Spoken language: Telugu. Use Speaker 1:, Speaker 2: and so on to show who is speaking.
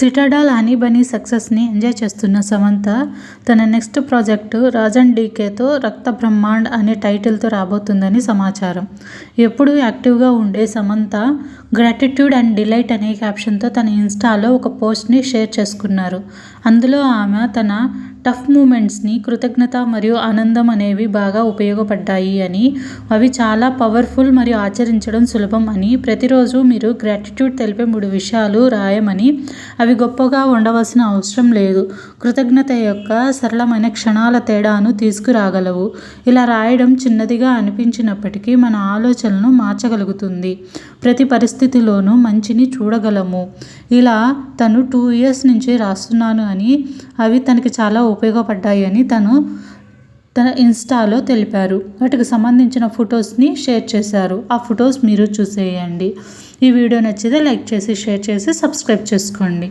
Speaker 1: సిటాడాల్ హనీ బనీ సక్సెస్ని ఎంజాయ్ చేస్తున్న సమంత తన నెక్స్ట్ ప్రాజెక్టు రాజన్ డీకేతో రక్త బ్రహ్మాండ్ అనే టైటిల్తో రాబోతుందని సమాచారం. ఎప్పుడూ యాక్టివ్గా ఉండే సమంత గ్రాటిట్యూడ్ అండ్ డిలైట్ అనే క్యాప్షన్తో తన ఇన్స్టాలో ఒక పోస్ట్ని షేర్ చేసుకున్నారు. అందులో ఆమె తన టఫ్ మూమెంట్స్ని కృతజ్ఞత మరియు ఆనందం అనేవి బాగా ఉపయోగపడ్డాయి అని. అవి చాలా పవర్ఫుల్ మరియు ఆచరించడం సులభం అని. ప్రతిరోజు మీరు గ్రాటిట్యూడ్ తెలిపే మూడు విషయాలు రాయమని. అవి గొప్పగా ఉండవలసిన అవసరం లేదు. కృతజ్ఞత యొక్క సరళమైన క్షణాల తేడాను తీసుకురాగలవు. ఇలా రాయడం చిన్నదిగా అనిపించినప్పటికీ మన ఆలోచనలను మార్చగలుగుతుంది. ప్రతి పరిస్థితిలోనూ మంచిని చూడగలము. ఇలా తను టూ ఇయర్స్ నుంచి రాస్తున్నాను అని. అవి తనకి చాలా ఉపయోగపడ్డాయి అని తను తన ఇన్స్టాలో తెలిపారు. వాటికి సంబంధించిన ఫొటోస్ని షేర్ చేశారు. ఆ ఫొటోస్ మీరు చూసేయండి. ఈ వీడియో నచ్చితే లైక్ చేసి షేర్ చేసి సబ్స్క్రైబ్ చేసుకోండి.